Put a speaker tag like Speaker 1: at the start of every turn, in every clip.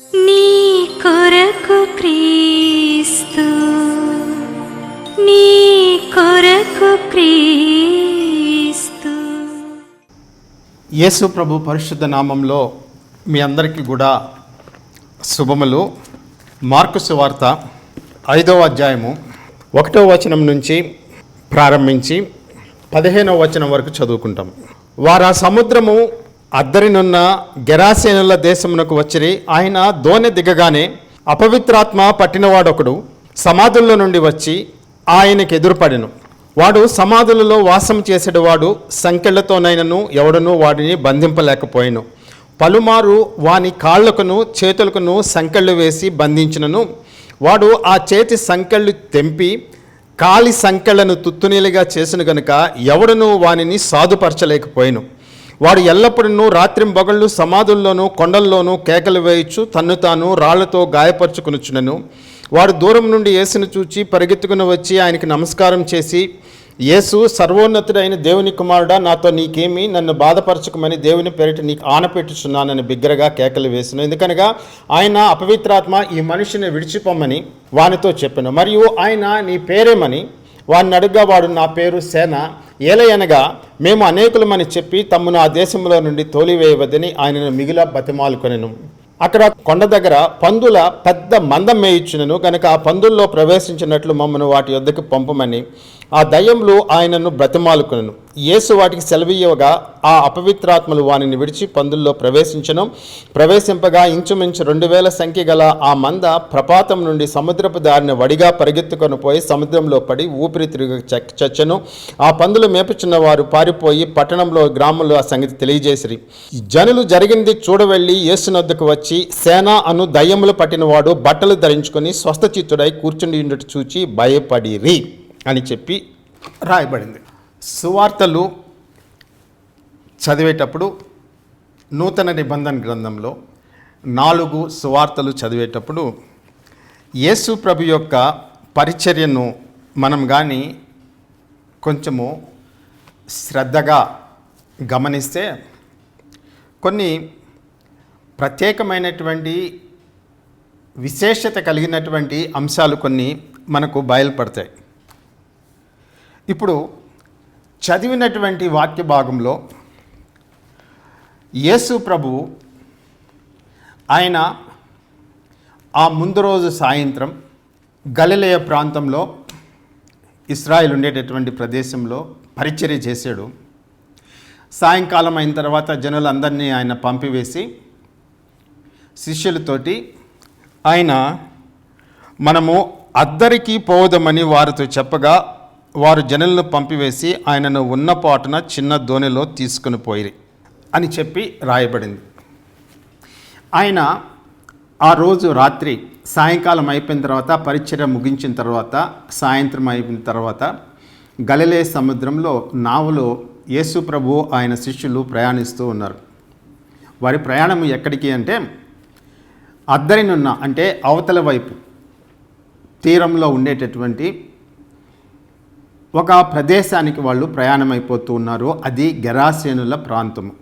Speaker 1: నీ కొరకు క్రీస్తు నీ కొరకు క్రీస్తు.
Speaker 2: యేసు ప్రభు పరిశుద్ధ నామంలో మీ అందరికీ కూడా శుభములు. మార్కు సువార్త ఐదవ అధ్యాయము ఒకటో వచనం నుంచి ప్రారంభించి పదిహేనవ వచనం వరకు చదువుకుంటాం. వారు ఆ సముద్రము అద్దరినున్న గెరాసేనుల దేశమునకు వచ్చిరి. ఆయన దోణి దిగగానే అపవిత్రాత్మ పట్టినవాడొకడు సమాధుల్లో నుండి వచ్చి ఆయనకి ఎదురుపడెను. వాడు సమాధులలో వాసం చేసేటివాడు సంఖ్యలతోనైనను ఎవడనూ వాడిని బంధింపలేకపోయాను. పలుమారు వాని కాళ్ళకును చేతులకును సంకెళ్ళు వేసి బంధించినను. వాడు ఆ చేతి సంకెళ్ళు తెంపి కాలి సంకెళ్ళను తుత్తునీలుగా చేసిన గనుక ఎవడనూ వానిని సాధుపరచలేకపోయాను. వాడు ఎల్లప్పుడూ రాత్రింబగళ్ళు సమాధుల్లోనూ కొండల్లోనూ కేకలు వేయచ్చు తన్ను తాను రాళ్ళతో గాయపరుచుకునుచునను వాడు దూరం నుండి యేసును చూచి పరిగెత్తుకుని వచ్చి ఆయనకి నమస్కారం చేసి యేసు సర్వోన్నతుడైన దేవుని కుమారుడా నాతో నీకేమి నన్ను బాధపరచుకోమని దేవుని పేరిట నీకు ఆనపెట్టుచున్నానని బిగ్గరగా కేకలు వేసిన. ఎందుకనగా ఆయన అపవిత్రాత్మ ఈ మనిషిని విడిచిపోమని వానితో చెప్పాను. మరియు ఆయన నీ పేరేమని వాడిని అడుగ్గా వాడు నా పేరు సేన. ఏలయనగా మేము అనేకులమని చెప్పి తమ్మును ఆ దేశంలో నుండి తోలివేయవద్దని ఆయనను మిగిల బతిమాలుకొనెను. అక్కడ కొండ దగ్గర పందుల పెద్ద మందం మేయిచ్చునను కనుక ఆ పందుల్లో ప్రవేశించినట్లు మమ్మను వాటి వద్దకు పంపమని ఆ దయ్యంలో ఆయనను బ్రతమాలుకును యేసు వాటికి సెలవీయగా ఆ అపవిత్రాత్మలు వానిని విడిచి పందుల్లో ప్రవేశించను. ప్రవేశింపగా ఇంచుమించు రెండు వేల సంఖ్య గల ఆ మంద ప్రపాతం నుండి సముద్రపు దారిన వడిగా పరిగెత్తుకొని పోయి సముద్రంలో పడి ఊపిరి తిరిగి చచ్చను. ఆ పందులు మేపుచున్న వారు పారిపోయి పట్టణంలో గ్రామంలో ఆ సంగతి తెలియజేసిరి. జనులు జరిగింది చూడవెళ్ళి యేసునొద్దకు వచ్చి సేన అను దయ్యములు పట్టినవాడు బట్టలు ధరించుకొని స్వస్థచిత్తుడై కూర్చుండి చూచి భయపడిరి. అని చెప్పి రాయబడింది. సువార్తలు చదివేటప్పుడు నూతన నిబంధన గ్రంథంలో నాలుగు సువార్తలు చదివేటప్పుడు యేసు ప్రభు యొక్క పరిచర్యను మనం కానీ కొంచెము శ్రద్ధగా గమనిస్తే కొన్ని ప్రత్యేకమైనటువంటి విశేషత కలిగినటువంటి అంశాలు కొన్ని మనకు బయలుపడతాయి. ఇప్పుడు చదివినటువంటి వాక్య భాగంలో యేసు ప్రభువు ఆయన ఆ ముందు రోజు సాయంత్రం గలిలయ ప్రాంతంలో ఇస్రాయిల్ ఉండేటటువంటి ప్రదేశంలో పరిచర్య చేశాడు. సాయంకాలం అయిన తర్వాత జనులందరినీ ఆయన పంపివేసి శిష్యులతోటి ఆయన మనము అద్దరికి పోవదమని వారితో చెప్పగా వారు జనులను పంపివేసి ఆయనను ఉన్నపాటున చిన్న దోణిలో తీసుకుని పోయిరి అని చెప్పి రాయబడింది. ఆయన ఆ రోజు రాత్రి సాయంకాలం అయిపోయిన తర్వాత పరిచర్య ముగించిన తర్వాత సాయంత్రం అయిపోయిన తర్వాత గలిలే సముద్రంలో నావలో యేసు ప్రభు ఆయన శిష్యులు ప్రయాణిస్తూ ఉన్నారు. వారి ప్రయాణం ఎక్కడికి అంటే అద్దరినున్న అంటే అవతల వైపు తీరంలో ఉండేటటువంటి ఒక ప్రదేశానికి వాళ్ళు ప్రయాణం అయిపోతూ ఉన్నారు. అది గెరాసేనుల ప్రాంతము.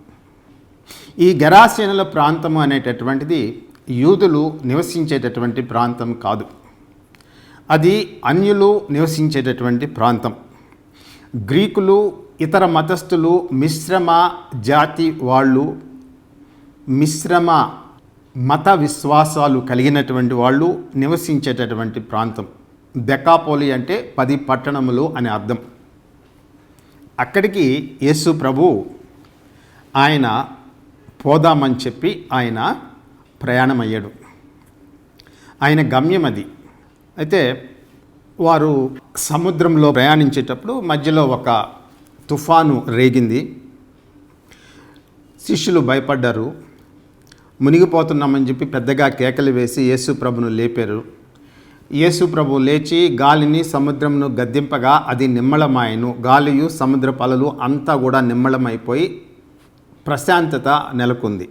Speaker 2: ఈ గెరాసేనుల ప్రాంతము అనేటటువంటిది యూదులు నివసించేటటువంటి ప్రాంతం కాదు. అది అన్యులు నివసించేటటువంటి ప్రాంతం. గ్రీకులు ఇతర మతస్థులు మిశ్రమ జాతి వాళ్ళు మిశ్రమ మత విశ్వాసాలు కలిగినటువంటి వాళ్ళు నివసించేటటువంటి ప్రాంతం. దెకాపోలి అంటే పది పట్టణములు అని అర్థం. అక్కడికి యేసు ప్రభు ఆయన పోదామని చెప్పి ఆయన ప్రయాణమయ్యాడు. ఆయన గమ్యం అది. అయితే వారు సముద్రంలో ప్రయాణించేటప్పుడు మధ్యలో ఒక తుఫాను రేగింది. శిష్యులు భయపడ్డారు. మునిగిపోతున్నామని చెప్పి పెద్దగా కేకలు వేసి యేసు ప్రభును లేపారు. యేసు ప్రభు లేచి గాలిని సముద్రంను గద్దింపగా అది నిమ్మళమాయను గాలియు సముద్ర పలలు అంతా కూడా నిమ్మళమైపోయి ప్రశాంతత నెలకొంది.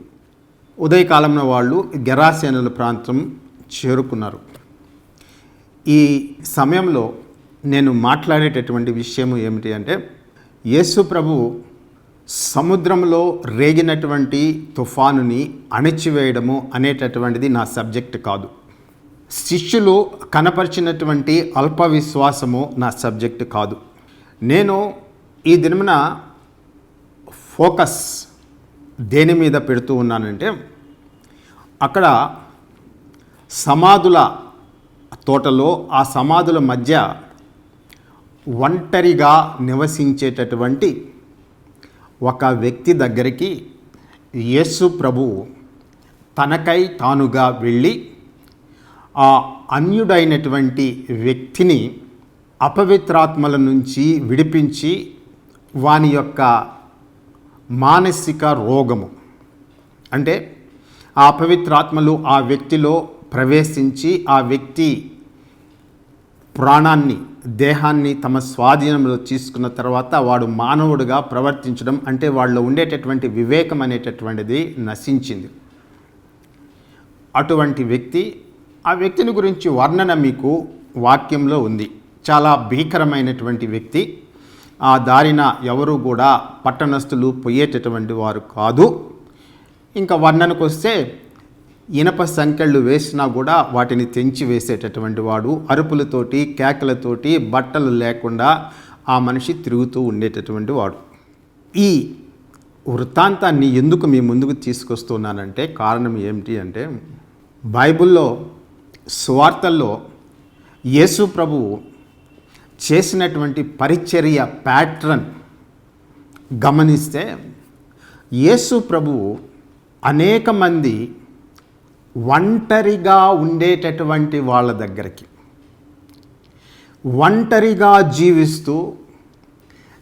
Speaker 2: ఉదయకాలంలో వాళ్ళు గెరాసేనుల ప్రాంతం చేరుకున్నారు. ఈ సమయంలో నేను మాట్లాడేటటువంటి విషయం ఏమిటి అంటే యేసు ప్రభు సముద్రంలో రేగినటువంటి తుఫానుని అణిచివేయడము అనేటటువంటిది నా సబ్జెక్ట్ కాదు. శిష్యులు కనపరిచినటువంటి అల్ప విశ్వాసము నా సబ్జెక్ట్ కాదు. నేను ఈ దినమున ఫోకస్ దేని మీద పెడుతూ ఉన్నానంటే అక్కడ సమాధుల తోటలో ఆ సమాధుల మధ్య ఒంటరిగా నివసించేటటువంటి ఒక వ్యక్తి దగ్గరికి యేసు ప్రభు తనకై తానుగా వెళ్ళి ఆ అన్యుడైనటువంటి వ్యక్తిని అపవిత్రాత్మల నుంచి విడిపించి వాని యొక్క మానసిక రోగము. అంటే ఆ అపవిత్రాత్మలు ఆ వ్యక్తిలో ప్రవేశించి ఆ వ్యక్తి ప్రాణాన్ని దేహాన్ని తమ స్వాధీనంలో తీసుకున్న తర్వాత వాడు మానవుడిగా ప్రవర్తించడం అంటే వాళ్ళు ఉండేటటువంటి వివేకం అనేటటువంటిది నశించింది. అటువంటి వ్యక్తి ఆ వ్యక్తిని గురించి వర్ణన మీకు వాక్యంలో ఉంది. చాలా భీకరమైనటువంటి వ్యక్తి. ఆ దారిన ఎవరు కూడా పట్టణస్థులు పోయేటటువంటి వారు కాదు. ఇంకా వర్ణనకు వస్తే ఇనప సంకెళ్ళు వేసినా కూడా వాటిని తెంచి వేసేటటువంటి వాడు. అరుపులతోటి కేకలతోటి బట్టలు లేకుండా ఆ మనిషి తిరుగుతూ ఉండేటటువంటి వాడు. ఈ వృత్తాంతాన్ని ఎందుకు మీ ముందుకు తీసుకొస్తున్నానంటే కారణం ఏమిటి అంటే బైబిల్లో సువార్తల్లో యేసు ప్రభువు చేసినటువంటి పరిచర్య ప్యాట్రన్ గమనిస్తే యేసు ప్రభువు అనేక మంది ఒంటరిగా ఉండేటటువంటి వాళ్ళ దగ్గరికి ఒంటరిగా జీవిస్తూ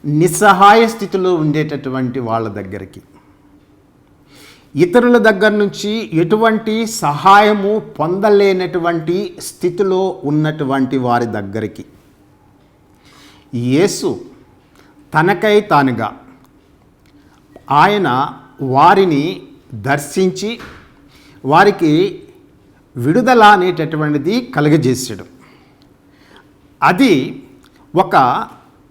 Speaker 2: నిస్సహాయ స్థితిలో ఉండేటటువంటి వాళ్ళ దగ్గరికి ఇతరుల దగ్గర నుంచి ఎటువంటి సహాయము పొందలేనటువంటి స్థితిలో ఉన్నటువంటి వారి దగ్గరికి. యేసు తనకై తానుగా ఆయన వారిని దర్శించి వారికి విడుదల అనేటటువంటిది కలుగజేసాడు అది ఒక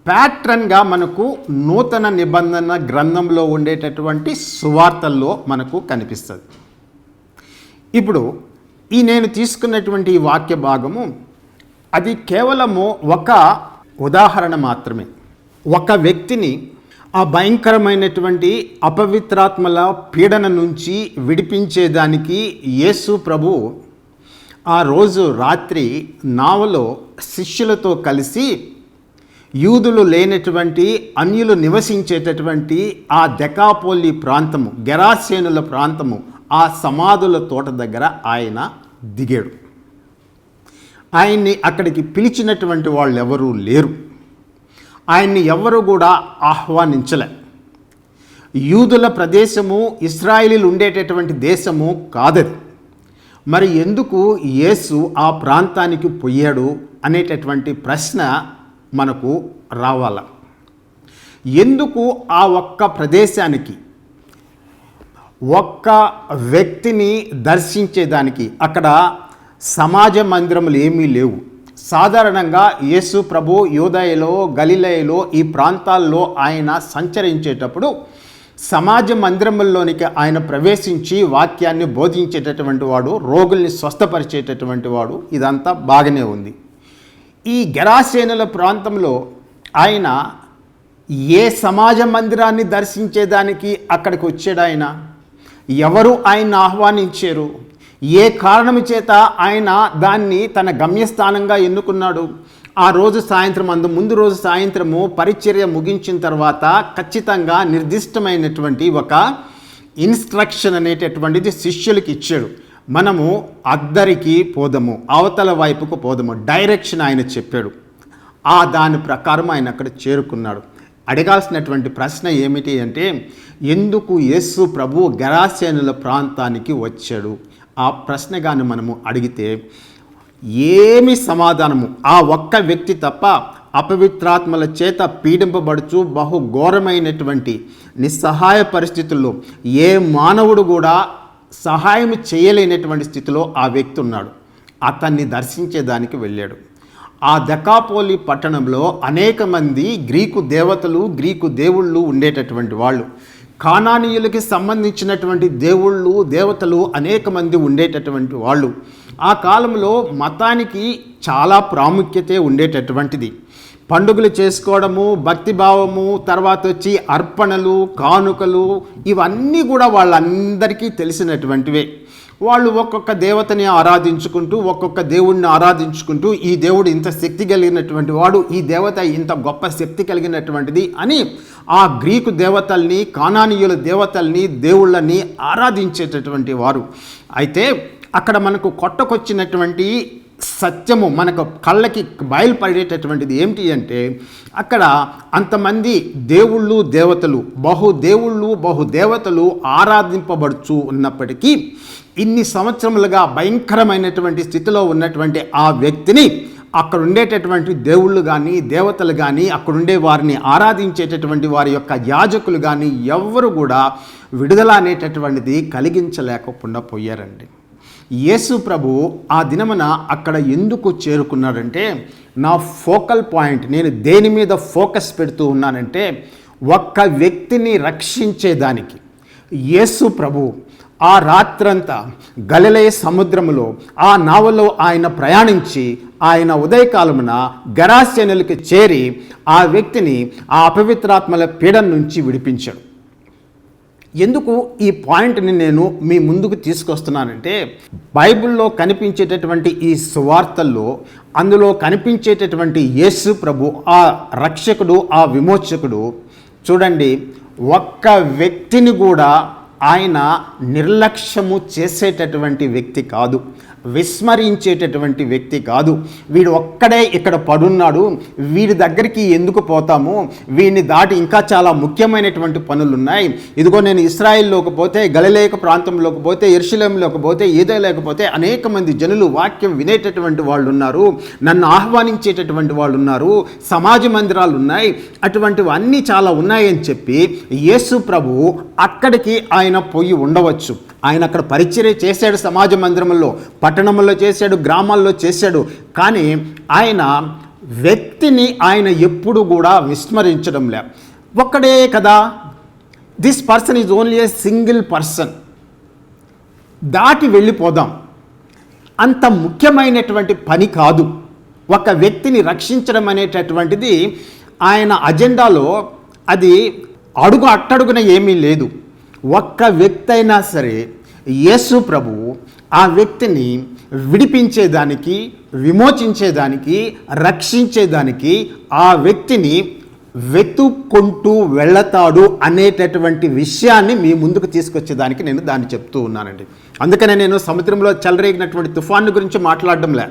Speaker 2: ప్యాట్రన్గా మనకు నూతన నిబంధన గ్రంథంలో ఉండేటటువంటి సువార్తల్లో మనకు కనిపిస్తుంది. ఇప్పుడు ఈ నేను తీసుకున్నటువంటి ఈ వాక్య భాగము అది కేవలము ఒక ఉదాహరణ మాత్రమే. ఒక వ్యక్తిని ఆ భయంకరమైనటువంటి అపవిత్రాత్మల పీడన నుంచి విడిపించేదానికి యేసు ప్రభు ఆ రోజు రాత్రి నావలో శిష్యులతో కలిసి యూదులు లేనటువంటి అన్యులు నివసించేటటువంటి ఆ దెకాపోలి ప్రాంతము గెరాసేనుల ప్రాంతము ఆ సమాధుల తోట దగ్గర ఆయన దిగాడు. ఆయన్ని అక్కడికి పిలిచినటువంటి వాళ్ళు ఎవరూ లేరు. ఆయన్ని ఎవరు కూడా ఆహ్వానించలే. యూదుల ప్రదేశము ఇస్రాయిలీలు ఉండేటటువంటి దేశము కాదది. మరి ఎందుకు యేసు ఆ ప్రాంతానికి పోయాడు అనేటటువంటి ప్రశ్న మనకు రావాల. ఎందుకు ఆ ఒక్క ప్రదేశానికి? ఒక్క వ్యక్తిని దర్శించేదానికి అక్కడ సమాజ మందిరములు ఏమీ లేవు. సాధారణంగా యేసు ప్రభు యోదయలో గలిలయలో ఈ ప్రాంతాల్లో ఆయన సంచరించేటప్పుడు సమాజ మందిరముల్లోనికి ఆయన ప్రవేశించి వాక్యాన్ని బోధించేటటువంటి వాడు రోగుల్ని స్వస్థపరిచేటటువంటి వాడు ఇదంతా బాగానే ఉంది. ఈ గెరాసేనుల ప్రాంతంలో ఆయన ఏ సమాజ మందిరాన్ని దర్శించేదానికి అక్కడికి వచ్చాడు ఆయన? ఎవరు ఆయన్ని ఆహ్వానించారు? ఏ కారణం చేత ఆయన దాన్ని తన గమ్యస్థానంగా ఎన్నుకున్నాడు? ఆ రోజు సాయంత్రం అందు ముందు రోజు సాయంత్రము పరిచర్య ముగించిన తర్వాత ఖచ్చితంగా నిర్దిష్టమైనటువంటి ఒక ఇన్స్ట్రక్షన్ అనేటటువంటిది శిష్యులకి ఇచ్చాడు. మనము అద్దరికి పోదము అవతల వైపుకు పోదము. డైరెక్షన్ ఆయన చెప్పాడు. ఆ దాని ప్రకారం ఆయన అక్కడ చేరుకున్నాడు. అడగాల్సినటువంటి ప్రశ్న ఏమిటి అంటే ఎందుకు యేసు ప్రభు గరాసేనుల ప్రాంతానికి వచ్చాడు? ఆ ప్రశ్నగాను మనము అడిగితే ఏమి సమాధానము? ఆ ఒక్క వ్యక్తి తప్ప అపవిత్రాత్మల చేత పీడింపబడుచు బహు ఘోరమైనటువంటి నిస్సహాయ పరిస్థితుల్లో ఏ మానవుడు కూడా సహాయం చేయలేనటువంటి స్థితిలో ఆ వ్యక్తి ఉన్నాడు. అతన్ని దర్శించేదానికి వెళ్ళాడు. ఆ దకాపోలి పట్టణంలో అనేక మంది గ్రీకు దేవతలు గ్రీకు దేవుళ్ళు ఉండేటటువంటి వాళ్ళు. కానానీయులకి సంబంధించినటువంటి దేవుళ్ళు దేవతలు అనేక మంది ఉండేటటువంటి వాళ్ళు. ఆ కాలంలో మతానికి చాలా ప్రాముఖ్యత ఉండేటటువంటిది. పండుగలు చేసుకోవడము భక్తిభావము తర్వాత వచ్చి అర్పణలు కానుకలు ఇవన్నీ కూడా వాళ్ళందరికీ తెలిసినటువంటివే. వాళ్ళు ఒక్కొక్క దేవతని ఆరాధించుకుంటూ ఒక్కొక్క దేవుణ్ణి ఆరాధించుకుంటూ ఈ దేవుడు ఇంత శక్తి కలిగినటువంటి వాడు ఈ దేవత ఇంత గొప్ప శక్తి కలిగినటువంటిది అని ఆ గ్రీకు దేవతల్ని కానానీయుల దేవతల్ని దేవుళ్ళని ఆరాధించేటటువంటి వారు. అయితే అక్కడ మనకు కొట్టకొచ్చినటువంటి సత్యము మనకు కళ్ళకి బయలుపడేటటువంటిది ఏమిటి అంటే అక్కడ అంతమంది దేవుళ్ళు దేవతలు బహు దేవుళ్ళు బహు దేవతలు ఆరాధింపబడుచు ఉన్నప్పటికీ ఇన్ని సంవత్సరములుగా భయంకరమైనటువంటి స్థితిలో ఉన్నటువంటి ఆ వ్యక్తిని అక్కడ ఉండేటటువంటి దేవుళ్ళు కానీ దేవతలు కానీ అక్కడుండే వారిని ఆరాధించేటటువంటి వారి యొక్క యాజకులు కానీ ఎవరు కూడా విడుదల అనేటటువంటిది కలిగించలేకుండా పోయారండి యేసు ప్రభు ఆ దినమున అక్కడ ఎందుకు చేరుకున్నాడంటే నా ఫోకల్ పాయింట్ నేను దేని మీద ఫోకస్ పెడుతూ ఉన్నానంటే ఒక్క వ్యక్తిని రక్షించేదానికి. యేసు ప్రభు ఆ రాత్రంతా గలలే సముద్రములో ఆ నావలో ఆయన ప్రయాణించి ఆయన ఉదయకాలమున గరాసేనులకి చేరి ఆ వ్యక్తిని ఆ అపవిత్రాత్మల పీడన నుంచి విడిపించాడు. ఎందుకు ఈ పాయింట్ని నేను మీ ముందుకు తీసుకొస్తున్నానంటే బైబిల్లో కనిపించేటటువంటి ఈ సువార్తల్లో అందులో కనిపించేటటువంటి యేసు ప్రభు ఆ రక్షకుడు ఆ విమోచకుడు చూడండి ఒక్క వ్యక్తిని కూడా ఆయన నిర్లక్ష్యము చేసేటటువంటి వ్యక్తి కాదు. విస్మరించేటటువంటి వ్యక్తి కాదు. వీడు ఒక్కడే ఇక్కడ పడున్నాడు. వీడి దగ్గరికి ఎందుకు పోతాము? వీడిని దాటి ఇంకా చాలా ముఖ్యమైనటువంటి పనులు ఉన్నాయి ఇదిగో నేను ఇస్రాయిల్లోకి పోతే గలలేక ప్రాంతంలోకి పోతే ఎరుశలంలోకి పోతే ఏదో లేకపోతే అనేక మంది జనులు వాక్యం వినేటటువంటి వాళ్ళు ఉన్నారు నన్ను ఆహ్వానించేటటువంటి వాళ్ళు ఉన్నారు సమాజ మందిరాలు ఉన్నాయి అటువంటివి అన్నీ చాలా ఉన్నాయని చెప్పి యేసు ప్రభు అక్కడికి ఆయన పోయి ఉండవచ్చు. ఆయన అక్కడ పరిచర్య చేశాడు సమాజ మందిరంలో పట్టణంలో చేశాడు గ్రామాల్లో చేశాడు. కానీ ఆయన వ్యక్తిని ఆయన ఎప్పుడు కూడా విస్మరించడం లే. ఒక్కడే కదా. This person is only a single person దాటి వెళ్ళిపోదాం. అంత ముఖ్యమైనటువంటి పని కాదు. ఒక వ్యక్తిని రక్షించడం అనేటటువంటిది ఆయన అజెండాలో అది అడుగు అట్టడుగున ఏమీ లేదు. ఒక్క వ్యక్తి అయినా సరే యేసు ప్రభువు ఆ వ్యక్తిని విడిపించేదానికి విమోచించేదానికి రక్షించేదానికి ఆ వ్యక్తిని వెతుక్కుంటూ వెళతాడు అనేటటువంటి విషయాన్ని మీ ముందుకు తీసుకొచ్చేదానికి నేను దాన్ని చెప్తూ ఉన్నానండి. అందుకనే నేను సముద్రంలో చెలరేగినటువంటి తుఫాను గురించి మాట్లాడడం లే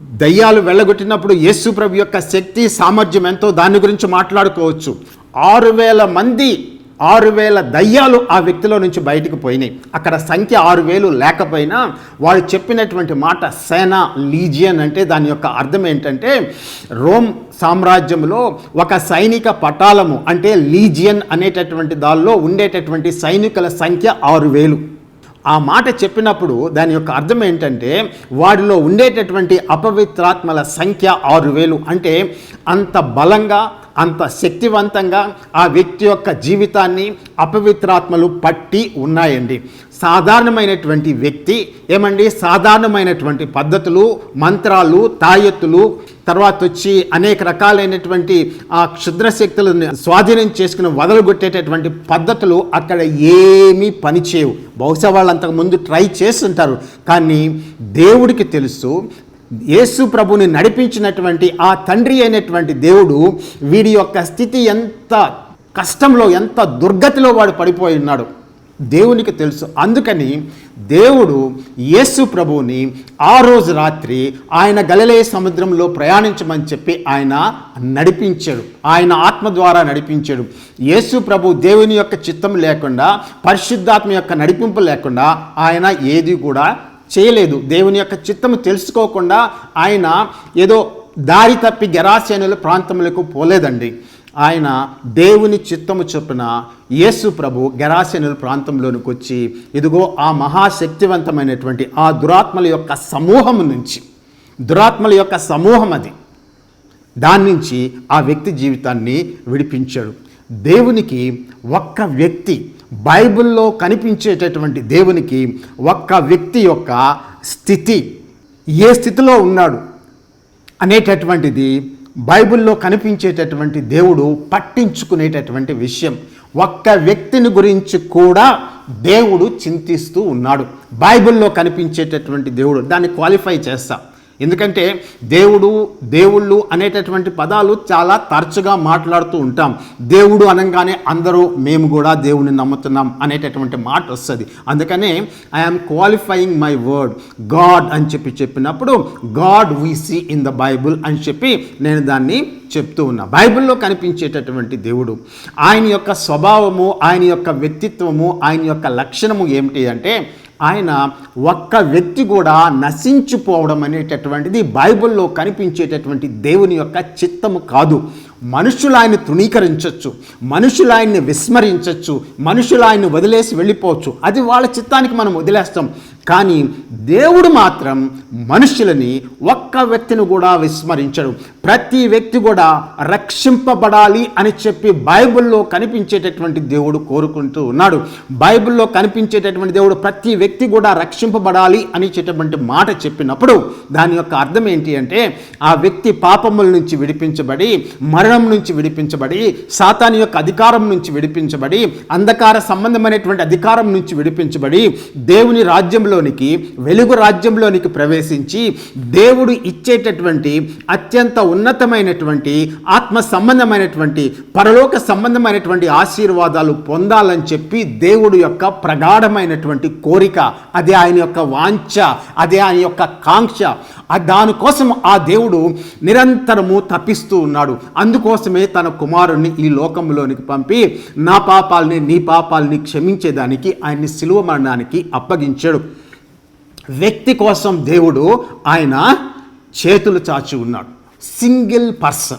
Speaker 2: దయ్యాలు వెళ్ళగొట్టినప్పుడు యేసు ప్రభు యొక్క శక్తి సామర్థ్యం ఎంతో దాని గురించి మాట్లాడుకోవచ్చు. ఆరు వేల మంది ఆరు వేల దయ్యాలు ఆ వ్యక్తిలో నుంచి బయటకు పోయినాయి. అక్కడ సంఖ్య ఆరు వేలు లేకపోయినా వాళ్ళు చెప్పినటువంటి మాట సేన లీజియన్ అంటే దాని యొక్క అర్థం ఏంటంటే రోమ్ సామ్రాజ్యంలో ఒక సైనిక పటాలము అంటే లీజియన్ అనేటటువంటి దానిలో ఉండేటటువంటి సైనికుల సంఖ్య ఆరు వేలు. ఆ మాట చెప్పినప్పుడు దాని యొక్క అర్థం ఏంటంటే వారిలో ఉండేటటువంటి అపవిత్రాత్మల సంఖ్య ఆరు వేలు. అంటే అంత బలంగా అంత శక్తివంతంగా ఆ వ్యక్తి యొక్క జీవితాన్ని అపవిత్రాత్మలు పట్టి ఉన్నాయండి. సాధారణమైనటువంటి వ్యక్తి ఏమండి? సాధారణమైనటువంటి పద్ధతులు మంత్రాలు తాయెత్తులు తర్వాత వచ్చి అనేక రకాలైనటువంటి ఆ క్షుద్ర శక్తులను స్వాధీనం చేసుకుని వదలగొట్టేటటువంటి పద్ధతులు అక్కడ ఏమీ పనిచేయవు. బహుశా వాళ్ళు అంతకుముందు ట్రై చేస్తుంటారు. కానీ దేవుడికి తెలుసు యేసు ప్రభుని నడిపించినటువంటి ఆ తండ్రి అయినటువంటి దేవుడు వీడి యొక్క స్థితి ఎంత కష్టంలో ఎంత దుర్గతిలో వాడు పడిపోయి ఉన్నాడు. దేవునికి తెలుసు. అందుకని దేవుడు యేసు ప్రభువుని ఆ రోజు రాత్రి ఆయన గలలే సముద్రంలో ప్రయాణించమని చెప్పి ఆయన నడిపించాడు. ఆయన ఆత్మ ద్వారా నడిపించాడు. యేసు ప్రభు దేవుని యొక్క చిత్తం లేకుండా పరిశుద్ధాత్మ యొక్క నడిపింపు లేకుండా ఆయన ఏది కూడా చేయలేదు. దేవుని యొక్క చిత్తము తెలుసుకోకుండా ఆయన ఏదో దారి తప్పి గెరాసేనుల ప్రాంతములకు పోలేదండి. ఆయన దేవుని చిత్తము చొప్పున యేసు ప్రభు గెరాసేనుల ప్రాంతంలోనికి వచ్చి ఇదిగో ఆ మహాశక్తివంతమైనటువంటి ఆ దురాత్మల యొక్క సమూహం నుంచి దురాత్మల యొక్క సమూహం అది. దాని నుంచి ఆ వ్యక్తి జీవితాన్ని విడిపించాడు. దేవునికి ఒక్క వ్యక్తి బైబిల్లో కనిపించేటటువంటి దేవునికి ఒక్క వ్యక్తి యొక్క స్థితి ఏ స్థితిలో ఉన్నాడు అనేటటువంటిది బైబిల్లో కనిపించేటటువంటి దేవుడు పట్టించుకునేటటువంటి విషయం. ఒక్క వ్యక్తిని గురించి కూడా దేవుడు చింతిస్తూ ఉన్నాడు. బైబిల్లో కనిపించేటటువంటి దేవుడు దాన్ని క్వాలిఫై చేస్తా. ఎందుకంటే దేవుడు దేవుళ్ళు అనేటటువంటి పదాలు చాలా తరచుగా మాట్లాడుతూ ఉంటాం. దేవుడు అనగానే అందరూ మేము కూడా దేవుడిని నమ్ముతున్నాం అనేటటువంటి మాట వస్తుంది. అందుకనే I'm qualifying my word God అని చెప్పి చెప్పినప్పుడు God we see in the Bible అని చెప్పి నేను దాన్ని చెప్తూ ఉన్నా. బైబిల్లో కనిపించేటటువంటి దేవుడు ఆయన యొక్క స్వభావము ఆయన యొక్క వ్యక్తిత్వము ఆయన యొక్క లక్షణము ఏమిటి అంటే ఆయన ఒక్క వ్యక్తి కూడా నశించిపోవడం అనేటటువంటిది బైబిల్లో కనిపించేటటువంటి దేవుని యొక్క చిత్తము కాదు. మనుషులు ఆయన తృణీకరించవచ్చు మనుషులు ఆయన్ని విస్మరించవచ్చు మనుషులు ఆయన్ని వదిలేసి వెళ్ళిపోవచ్చు. అది వాళ్ళ చిత్తానికి మనం వదిలేస్తాం. కానీ దేవుడు మాత్రం మనుషులని ఒక్క వ్యక్తిని కూడా విస్మరించడు. ప్రతి వ్యక్తి కూడా రక్షింపబడాలి అని చెప్పి బైబిల్లో కనిపించేటటువంటి దేవుడు కోరుకుంటూ ఉన్నాడు. బైబిల్లో కనిపించేటటువంటి దేవుడు ప్రతి వ్యక్తి కూడా రక్షింపబడాలి అనేటటువంటి మాట చెప్పినప్పుడు దాని యొక్క అర్థం ఏంటి అంటే ఆ వ్యక్తి పాపముల నుంచి విడిపించబడి మరణం నుంచి విడిపించబడి సాతాని యొక్క అధికారం నుంచి విడిపించబడి అంధకార సంబంధమైనటువంటి అధికారం నుంచి విడిపించబడి దేవుని రాజ్యంలో రాజ్యంలోనికి వెలుగు రాజ్యంలోనికి ప్రవేశించి దేవుడు ఇచ్చేటటువంటి అత్యంత ఉన్నతమైనటువంటి ఆత్మ సంబంధమైనటువంటి పరలోక సంబంధమైనటువంటి ఆశీర్వాదాలు పొందాలని చెప్పి దేవుడు యొక్క ప్రగాఢమైనటువంటి కోరిక. అదే ఆయన యొక్క వాంఛ అదే ఆయన యొక్క కాంక్ష. దానికోసం ఆ దేవుడు నిరంతరము తప్పిస్తూ ఉన్నాడు. అందుకోసమే తన కుమారుణ్ణి ఈ లోకంలోనికి పంపి నా పాపాలని నీ పాపాలని క్షమించేదానికి ఆయన్ని సిలువ మరణానికి అప్పగించాడు. వ్యక్తి కోసం దేవుడు ఆయన చేతులు చాచి ఉన్నాడు. సింగిల్ పర్సన్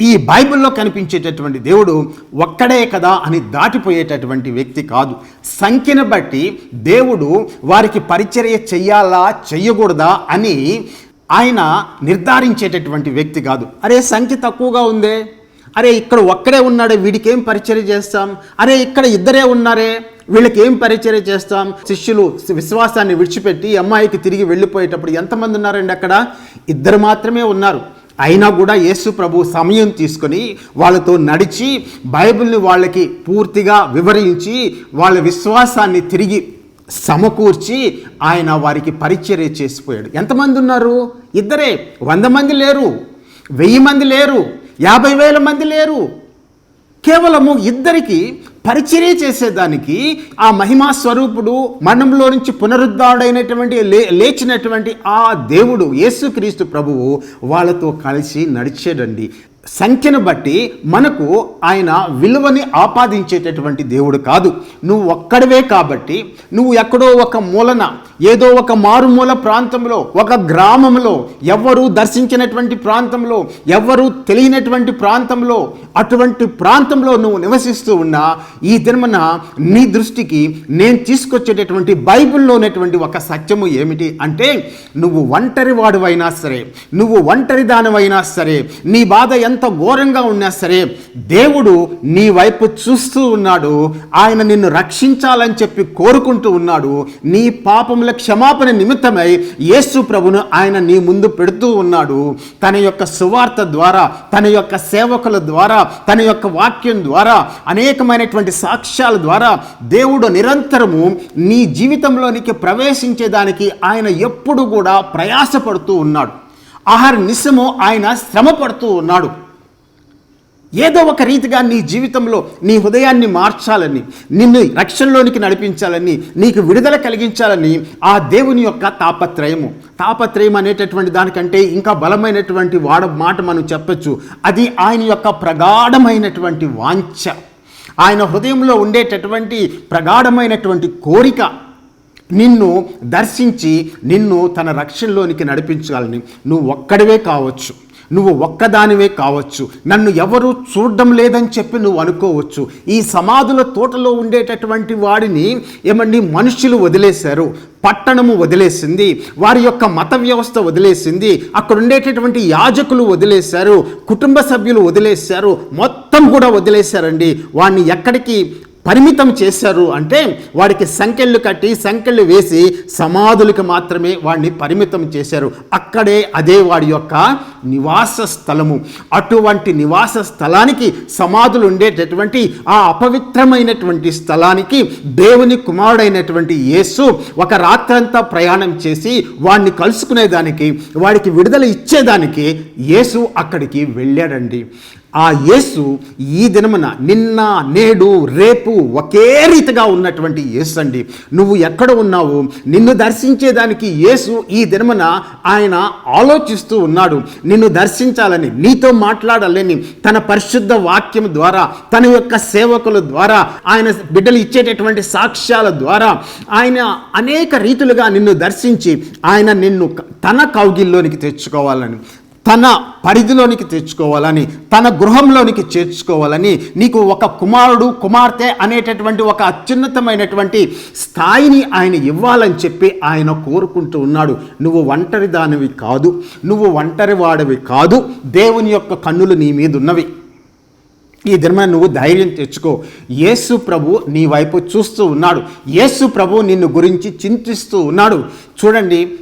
Speaker 2: ఈ బైబిల్లో కనిపించేటటువంటి దేవుడు ఒక్కడే కదా అని దాటిపోయేటటువంటి వ్యక్తి కాదు. సంఖ్యను బట్టి దేవుడు వారికి పరిచర్య చెయ్యాలా చెయ్యకూడదా అని ఆయన నిర్ధారించేటటువంటి వ్యక్తి కాదు. అరే సంఖ్య తక్కువగా ఉందే. అరే ఇక్కడ ఒక్కడే ఉన్నాడే వీడికేం పరిచర్య చేస్తాం? అరే ఇక్కడ ఇద్దరే ఉన్నారే. వీళ్ళకి ఏం పరిచర్య చేస్తాం? శిష్యులు విశ్వాసాన్ని విడిచిపెట్టి అమ్మాయికి తిరిగి వెళ్ళిపోయేటప్పుడు ఎంతమంది ఉన్నారండి అక్కడ? ఇద్దరు మాత్రమే ఉన్నారు. అయినా కూడా యేసు ప్రభు సమయం తీసుకొని వాళ్ళతో నడిచి బైబిల్ని వాళ్ళకి పూర్తిగా వివరించి వాళ్ళ విశ్వాసాన్ని తిరిగి సమకూర్చి ఆయన వారికి పరిచర్య చేసిపోయాడు. ఎంతమంది ఉన్నారు? ఇద్దరే. వంద మంది లేరు. వెయ్యి మంది లేరు. యాభై వేల మంది లేరు. కేవలము ఇద్దరికి పరిచర్య చేసేదానికి ఆ మహిమా స్వరూపుడు మరణంలో నుంచి పునరుద్ధాడైనటువంటి లే లేచినటువంటి ఆ దేవుడు యేసుక్రీస్తు ప్రభువు వాళ్ళతో కలిసి నడిచేడండి సంఖ్యను బట్టి మనకు ఆయన విలువని ఆపాదించేటటువంటి దేవుడు కాదు. నువ్వు ఒక్కడివే కాబట్టి నువ్వు ఎక్కడో ఒక మూలన ఏదో ఒక మారుమూల ప్రాంతంలో ఒక గ్రామంలో ఎవ్వరూ దర్శించినటువంటి ప్రాంతంలో ఎవ్వరూ తెలియనటువంటి ప్రాంతంలో అటువంటి ప్రాంతంలో నువ్వు నివసిస్తూ ఉన్నా ఈ దినమున నీ దృష్టికి నేను తీసుకొచ్చేటటువంటి బైబిల్లో ఉన్నటువంటి ఒక సత్యము ఏమిటి అంటే నువ్వు ఒంటరి వాడువైనా సరే నువ్వు ఒంటరి దానివైనా సరే నీ బాధ ఎంత ఎంత ఘోరంగా ఉన్నా సరే దేవుడు నీ వైపు చూస్తూ ఉన్నాడు. ఆయన నిన్ను రక్షించాలని చెప్పి కోరుకుంటూ ఉన్నాడు. నీ పాపముల క్షమాపణ నిమిత్తమై యేసు ప్రభును ఆయన నీ ముందు పెడుతూ ఉన్నాడు. తన యొక్క సువార్త ద్వారా తన యొక్క సేవకుల ద్వారా తన యొక్క వాక్యం ద్వారా అనేకమైనటువంటి సాక్ష్యాల ద్వారా దేవుడు నిరంతరము నీ జీవితంలోనికి ప్రవేశించేదానికి ఆయన ఎప్పుడు కూడా ప్రయాసపడుతూ ఉన్నాడు. ఆహార నిశము ఆయన శ్రమ పడుతూ ఉన్నాడు. ఏదో ఒక రీతిగా నీ జీవితంలో నీ హృదయాన్ని మార్చాలని నిన్ను రక్షణలోనికి నడిపించాలని నీకు విడుదల కలిగించాలని ఆ దేవుని యొక్క తాపత్రయము. తాపత్రయం అనేటటువంటి దానికంటే ఇంకా బలమైనటువంటి వాడ మాట మనం చెప్పచ్చు. అది ఆయన యొక్క ప్రగాఢమైనటువంటి వాంఛ. ఆయన హృదయంలో ఉండేటటువంటి ప్రగాఢమైనటువంటి కోరిక నిన్ను దర్శించి నిన్ను తన రక్షణలోనికి నడిపించాలని. నువ్వు ఒక్కడివే కావచ్చు. నువ్వు ఒక్కదానివే కావచ్చు. నన్ను ఎవరూ చూడడం లేదని చెప్పి నువ్వు అనుకోవచ్చు. ఈ సమాధుల తోటలో ఉండేటటువంటి వాడిని ఏమండి మనుషులు వదిలేశారు. పట్టణము వదిలేసింది. వారి యొక్క మత వ్యవస్థ వదిలేసింది. అక్కడ ఉండేటటువంటి యాజకులు వదిలేశారు. కుటుంబ సభ్యులు వదిలేశారు. మొత్తం కూడా వదిలేశారండి. వాడిని ఎక్కడికి పరిమితం చేశారు అంటే వాడికి సంకెళ్ళు కట్టి సంకెళ్ళు వేసి సమాధులకు మాత్రమే వాడిని పరిమితం చేశారు. అక్కడే అదే వాడి యొక్క నివాస స్థలము. అటువంటి నివాస స్థలానికి సమాధులు ఉండేటటువంటి ఆ అపవిత్రమైనటువంటి స్థలానికి దేవుని కుమారుడైనటువంటి యేసు ఒక రాత్రంతా ప్రయాణం చేసి వాడిని కలుసుకునేదానికి వాడికి విడుదల ఇచ్చేదానికి యేసు అక్కడికి వెళ్ళాడండి. ఆ యేసు ఈ దినమున నిన్న నేడు రేపు ఒకే రీతిగా ఉన్నటువంటి యేసు అండి. నువ్వు ఎక్కడ ఉన్నావు? నిన్ను దర్శించేదానికి యేసు ఈ దినమున ఆయన ఆలోచిస్తూ ఉన్నాడు. నిన్ను దర్శించాలని నీతో మాట్లాడాలని తన పరిశుద్ధ వాక్యం ద్వారా తన యొక్క సేవకుల ద్వారా ఆయన బిడ్డలు ఇచ్చేటటువంటి సాక్ష్యాల ద్వారా ఆయన అనేక రీతులుగా నిన్ను దర్శించి ఆయన నిన్ను తన కౌగిల్లోనికి తెచ్చుకోవాలని. తన పరిధిలోనికి తెచ్చుకోవాలని తన గృహంలోనికి చేర్చుకోవాలని నీకు ఒక కుమారుడు కుమార్తె అనేటటువంటి ఒక అత్యున్నతమైనటువంటి స్థాయిని ఆయన ఇవ్వాలని చెప్పి ఆయన కోరుకుంటూ ఉన్నాడు. నువ్వు ఒంటరి దానివి కాదు. నువ్వు ఒంటరి వాడివి కాదు. దేవుని యొక్క కన్నులు నీ మీద ఉన్నవి ఈ దినమైన నువ్వు ధైర్యం తెచ్చుకో. యేసు ప్రభు నీ వైపు చూస్తూ ఉన్నాడు. యేసు ప్రభు నిన్ను గురించి చింతిస్తూ ఉన్నాడు. చూడండి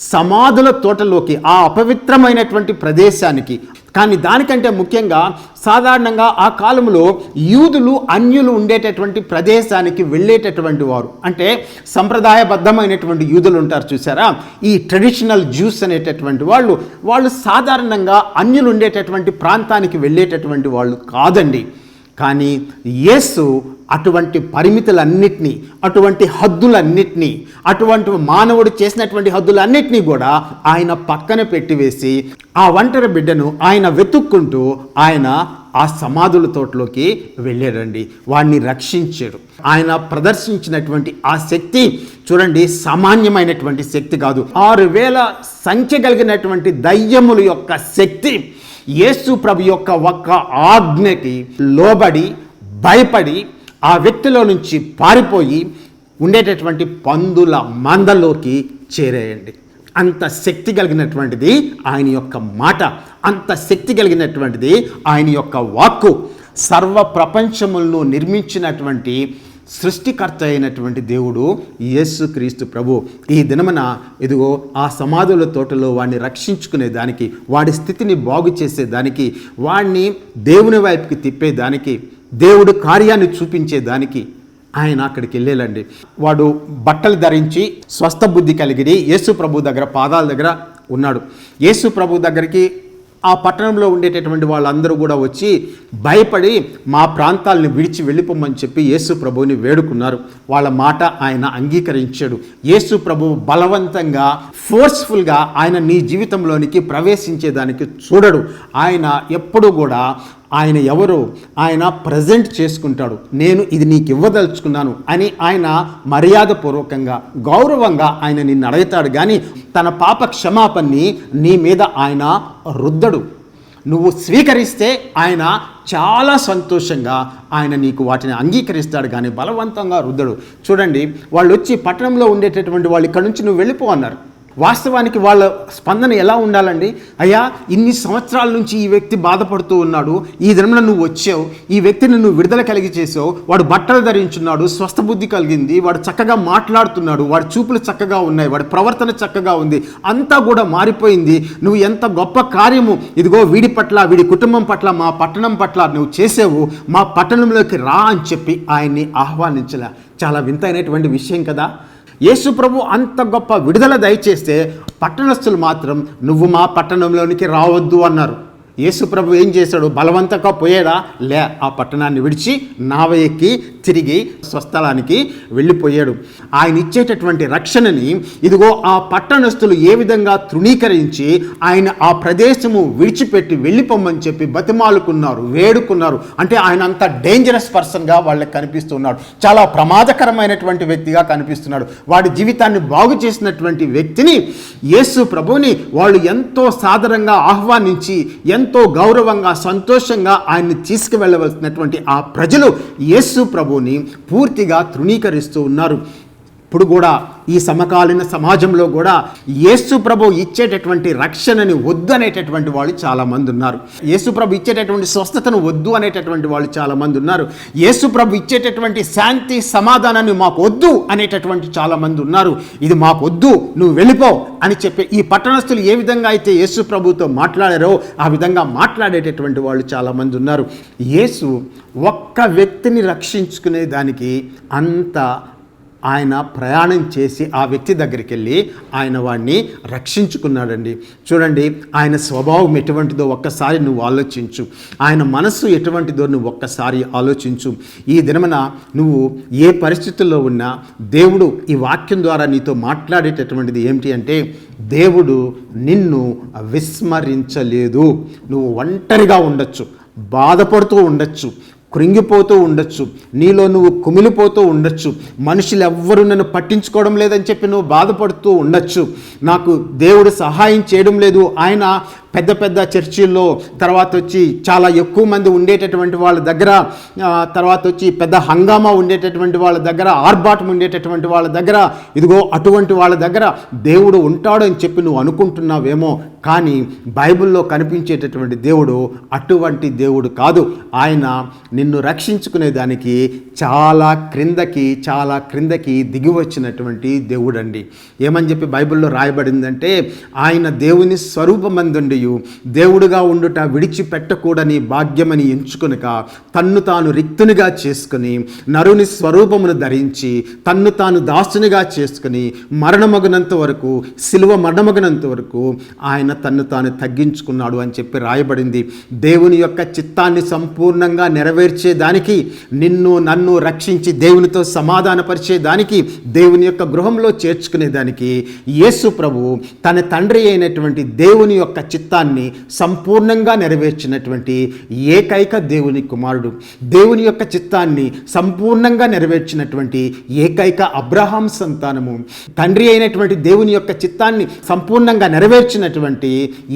Speaker 2: సమాధుల తోటలోకి ఆ అపవిత్రమైనటువంటి ప్రదేశానికి. కానీ దానికంటే ముఖ్యంగా సాధారణంగా ఆ కాలంలో యూదులు అన్యులు ఉండేటటువంటి ప్రదేశానికి వెళ్ళేటటువంటి వారు. అంటే సంప్రదాయబద్ధమైనటువంటి యూదులు ఉంటారు చూసారా ఈ ట్రెడిషనల్ జ్యూస్ అనేటటువంటి వాళ్ళు వాళ్ళు సాధారణంగా అన్యులు ఉండేటటువంటి ప్రాంతానికి వెళ్ళేటటువంటి వాళ్ళు కాదండి. కానీ యేసు అటువంటి పరిమితులన్నిటినీ అటువంటి హద్దులన్నిటినీ అటువంటి మానవుడు చేసినటువంటి హద్దులన్నిటినీ కూడా ఆయన పక్కన పెట్టివేసి ఆ ఒంటరి బిడ్డను ఆయన వెతుక్కుంటూ ఆయన ఆ సమాధుల తోటలోకి వెళ్ళాడండి. వాడిని రక్షించాడు. ఆయన ప్రదర్శించినటువంటి ఆ శక్తి చూడండి సామాన్యమైనటువంటి శక్తి కాదు. ఆరు వేల సంఖ్య కలిగినటువంటి దయ్యముల యొక్క శక్తి యేసు ప్రభు యొక్క ఒక్క ఆజ్ఞకి లోబడి భయపడి ఆ వ్యక్తిలో నుంచి పారిపోయి ఉండేటటువంటి పందుల మందలోకి చేరేయండి. అంత శక్తి కలిగినటువంటిది ఆయన యొక్క మాట అంత శక్తి కలిగినటువంటిది ఆయన యొక్క వాక్కు. సర్వ ప్రపంచములను నిర్మించినటువంటి సృష్టికర్త అయినటువంటి దేవుడు యేసుక్రీస్తు ప్రభు. ఈ దినమున ఇదిగో ఆ సమాధుల తోటలో వాడిని రక్షించుకునే దానికి వాడి స్థితిని బాగు చేసేదానికి వాడిని దేవుని వైపుకి తిప్పేదానికి దేవుడు కార్యాన్ని చూపించేదానికి ఆయన అక్కడికి వెళ్ళేలండి. వాడు బట్టలు ధరించి స్వస్థ బుద్ధి కలిగి యేసు ప్రభు దగ్గర పాదాల దగ్గర ఉన్నాడు. యేసు ప్రభు దగ్గరికి ఆ పట్టణంలో ఉండేటటువంటి వాళ్ళందరూ కూడా వచ్చి భయపడి మా ప్రాంతాలను విడిచి వెళ్ళిపోమని చెప్పి యేసు ప్రభువుని వేడుకున్నారు. వాళ్ళ మాట ఆయన అంగీకరించాడు. యేసు ప్రభు బలవంతంగా ఫోర్స్ఫుల్గా ఆయన నీ జీవితంలోనికి ప్రవేశించేదానికి చూడడు. ఆయన ఎప్పుడూ కూడా ఆయన ఎవరో ఆయన ప్రజెంట్ చేసుకుంటాడు. నేను ఇది నీకు ఇవ్వదలుచుకున్నాను అని ఆయన మర్యాదపూర్వకంగా గౌరవంగా ఆయన నిన్ను అడుగుతాడు. కానీ తన పాప క్షమాపణని నీ మీద ఆయన రుద్దడు. నువ్వు స్వీకరిస్తే ఆయన చాలా సంతోషంగా ఆయన నీకు వాటిని అంగీకరిస్తాడు కానీ బలవంతంగా రుద్దడు. చూడండి వాళ్ళు వచ్చి పట్టణంలో ఉండేటటువంటి వాళ్ళు ఇక్కడ నుంచి నువ్వు వెళ్ళిపో అన్నారు. వాస్తవానికి వాళ్ళ స్పందన ఎలా ఉండాలండి? అయ్యా ఇన్ని సంవత్సరాల నుంచి ఈ వ్యక్తి బాధపడుతూ ఉన్నాడు ఈ దినంలో నువ్వు వచ్చావు ఈ వ్యక్తిని నువ్వు విడుదల కలిగి చేసావు వాడు బట్టలు ధరించున్నాడు స్వస్థ బుద్ధి కలిగింది వాడు చక్కగా మాట్లాడుతున్నాడు వాడి చూపులు చక్కగా ఉన్నాయి వాడి ప్రవర్తన చక్కగా ఉంది అంతా కూడా మారిపోయింది. నువ్వు ఎంత గొప్ప కార్యము. ఇదిగో వీడి పట్ల వీడి కుటుంబం పట్ల మా పట్టణం పట్ల నువ్వు చేసావు మా పట్టణంలోకి రా అని చెప్పి ఆయన్ని ఆహ్వానించలే. చాలా వింతైనటువంటి విషయం కదా. యేసు ప్రభు అంత గొప్ప విడుదల దయచేస్తే పట్టణస్థులు మాత్రం నువ్వు మా పట్టణంలోనికి రావద్దు అన్నారు. యేసుప్రభు ఏం చేశాడు? బలవంతంగా పోయేదా లే ఆ పట్టణాన్ని విడిచి నావ ఎక్కి తిరిగి స్వస్థలానికి వెళ్ళిపోయాడు. ఆయన ఇచ్చేటటువంటి రక్షణని ఇదిగో ఆ పట్టణస్థులు ఏ విధంగా తృణీకరించి ఆయన ఆ ప్రదేశము విడిచిపెట్టి వెళ్ళిపోమని చెప్పి బతిమాలుకున్నారు వేడుకున్నారు. అంటే ఆయన అంత డేంజరస్ పర్సన్గా వాళ్ళకి కనిపిస్తున్నాడు. చాలా ప్రమాదకరమైనటువంటి వ్యక్తిగా కనిపిస్తున్నాడు. వాడి జీవితాన్ని బాగు చేసినటువంటి వ్యక్తిని యేసు ప్రభుని వాళ్ళు ఎంతో సాదరంగా ఆహ్వానించి ఎంత గౌరవంగా సంతోషంగా ఆయన్ని తీసుకువెళ్ళవలసినటువంటి ఆ ప్రజలు యేసు ప్రభుని పూర్తిగా తృణీకరిస్తూ ఉన్నారు. ఇప్పుడు కూడా ఈ సమకాలీన సమాజంలో కూడా యేసు ప్రభు ఇచ్చేటటువంటి రక్షణని వద్దు అనేటటువంటి వాళ్ళు చాలామంది ఉన్నారు. యేసు ప్రభు ఇచ్చేటటువంటి స్వస్థతను వద్దు అనేటటువంటి వాళ్ళు చాలామంది ఉన్నారు. యేసు ప్రభు ఇచ్చేటటువంటి శాంతి సమాధానాన్ని మాకు వద్దు అనేటటువంటి చాలామంది ఉన్నారు. ఇది మాకు వద్దు నువ్వు వెళ్ళిపో అని చెప్పి ఈ పట్టణస్థులు ఏ విధంగా అయితే యేసు ప్రభుతో మాట్లాడారో ఆ విధంగా మాట్లాడేటటువంటి వాళ్ళు చాలామంది ఉన్నారు. యేసు ఒక్క వ్యక్తిని రక్షించుకునే దానికి అంత ఆయన ప్రయాణం చేసి ఆ వ్యక్తి దగ్గరికి వెళ్ళి ఆయన వాడిని రక్షించుకున్నాడండి. చూడండి ఆయన స్వభావం ఎటువంటిదో ఒక్కసారి నువ్వు ఆలోచించు. ఆయన మనస్సు ఎటువంటిదో నువ్వు ఒక్కసారి ఆలోచించు. ఈ దినమున నువ్వు ఏ పరిస్థితుల్లో ఉన్నా దేవుడు ఈ వాక్యం ద్వారా నీతో మాట్లాడేటటువంటిది ఏమిటి అంటే దేవుడు నిన్ను విస్మరించలేదు. నువ్వు ఒంటరిగా ఉండొచ్చు బాధపడుతూ ఉండొచ్చు కృంగిపోతూ ఉండొచ్చు. నీలో నువ్వు కుమిలిపోతూ ఉండొచ్చు. మనుషులు ఎవ్వరూ నన్ను పట్టించుకోవడం లేదని చెప్పి నువ్వు బాధపడుతూ ఉండొచ్చు. నాకు దేవుడు సహాయం చేయడం లేదు. ఆయన పెద్ద పెద్ద చర్చిల్లో తర్వాత వచ్చి చాలా ఎక్కువ మంది ఉండేటటువంటి వాళ్ళ దగ్గర తర్వాత వచ్చి పెద్ద హంగామా ఉండేటటువంటి వాళ్ళ దగ్గర ఆర్భాటం ఉండేటటువంటి వాళ్ళ దగ్గర ఇదిగో అటువంటి వాళ్ళ దగ్గర దేవుడు ఉంటాడు అని చెప్పి నువ్వు అనుకుంటున్నావేమో. కానీ బైబిల్లో కనిపించేటటువంటి దేవుడు అటువంటి దేవుడు కాదు. ఆయన నిన్ను రక్షించుకునే దానికి చాలా క్రిందకి చాలా క్రిందకి దిగి వచ్చినటువంటి దేవుడండి. ఏమని చెప్పి బైబిల్లో రాయబడిందంటే ఆయన దేవుని స్వరూపమందుండి దేవుడుగా ఉండుట విడిచిపెట్టకూడని భాగ్యమని ఎంచుకొనక తన్ను తాను రిక్తునిగా చేసుకుని నరుని స్వరూపమును ధరించి తన్ను తాను దాసునిగా చేసుకుని మరణమగినంత వరకు శిలువ మరణమగినంత వరకు ఆయన తన్ను తాను తగ్గించుకున్నాడు అని చెప్పి రాయబడింది. దేవుని యొక్క చిత్తాన్ని సంపూర్ణంగా నెరవేర్చేదానికి నిన్ను నన్ను రక్షించి దేవునితో సమాధానపరిచేదానికి దేవుని యొక్క గృహంలో చేర్చుకునేదానికి యేసు ప్రభు తన తండ్రి అయినటువంటి దేవుని యొక్క చిత్తాన్ని సంపూర్ణంగా నెరవేర్చినటువంటి ఏకైక దేవుని కుమారుడు దేవుని యొక్క చిత్తాన్ని సంపూర్ణంగా నెరవేర్చినటువంటి ఏకైక అబ్రహాం సంతానము తండ్రి అయినటువంటి దేవుని యొక్క చిత్తాన్ని సంపూర్ణంగా నెరవేర్చినటువంటి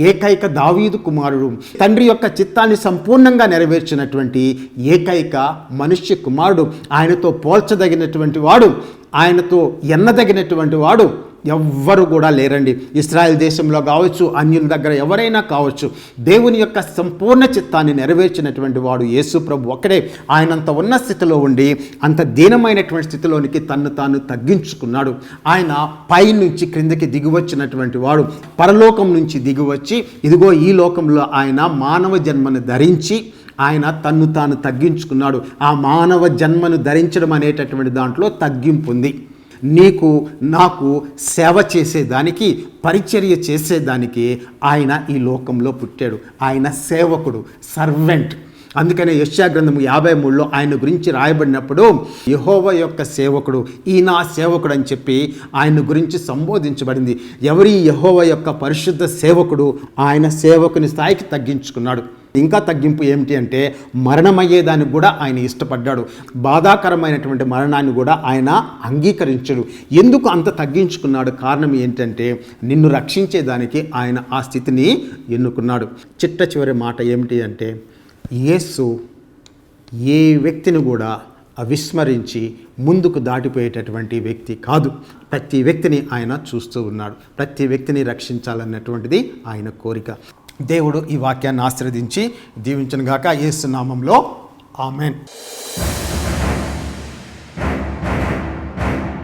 Speaker 2: ఏకైక దావీదు కుమారుడు తండ్రి యొక్క చిత్తాన్ని సంపూర్ణంగా నెరవేర్చినటువంటి ఏకైక మనుష్య కుమారుడు ఆయనతో పోల్చదగినటువంటి వాడు ఆయనతో ఎన్నదగినటువంటి వాడు ఎవ్వరు కూడా లేరండి. ఇస్రాయల్ దేశంలో కావచ్చు అన్యుల దగ్గర ఎవరైనా కావచ్చు దేవుని యొక్క సంపూర్ణ చిత్తాన్ని నెరవేర్చినటువంటి వాడు యేసు ప్రభు ఒక్కడే. ఆయనంత ఉన్న స్థితిలో ఉండి అంత దీనమైనటువంటి స్థితిలోనికి తన్ను తాను తగ్గించుకున్నాడు. ఆయన పై నుంచి క్రిందకి దిగివచ్చినటువంటి వాడు పరలోకం నుంచి దిగివచ్చి ఇదిగో ఈ లోకంలో ఆయన మానవ జన్మను ధరించి ఆయన తన్ను తాను తగ్గించుకున్నాడు. ఆ మానవ జన్మను ధరించడం అనేటటువంటి దాంట్లో తగ్గింపు ఉంది. నీకు నాకు సేవ చేసేదానికి పరిచర్య చేసేదానికి ఆయన ఈ లోకంలో పుట్టాడు. ఆయన సేవకుడు సర్వెంట్. అందుకనే యశ్యా గ్రంథము యాభై మూడులో ఆయన గురించి రాయబడినప్పుడు యహోవ యొక్క సేవకుడు ఈ నా సేవకుడు అని చెప్పి ఆయన గురించి సంబోధించబడింది. ఎవరి యహోవ యొక్క పరిశుద్ధ సేవకుడు ఆయన సేవకుని స్థాయికి తగ్గించుకున్నాడు. ఇంకా తగ్గింపు ఏమిటి అంటే మరణమయ్యేదానికి కూడా ఆయన ఇష్టపడ్డాడు. బాధాకరమైనటువంటి మరణాన్ని కూడా ఆయన అంగీకరించడు. ఎందుకు అంత తగ్గించుకున్నాడు? కారణం ఏంటంటే నిన్ను రక్షించేదానికి ఆయన ఆ స్థితిని ఎన్నుకున్నాడు. చిట్ట చివరి మాట ఏమిటి అంటే యేసు ఏ వ్యక్తిని కూడా విస్మరించి ముందుకు దాటిపోయేటటువంటి వ్యక్తి కాదు. ప్రతి వ్యక్తిని ఆయన చూస్తూ ఉన్నాడు. ప్రతి వ్యక్తిని రక్షించాలన్నటువంటిది ఆయన కోరిక. దేవుడు ఈ వాక్యాన్ని ఆశ్రదించి దీవించను గాక యేసు నామంలో ఆమెన్.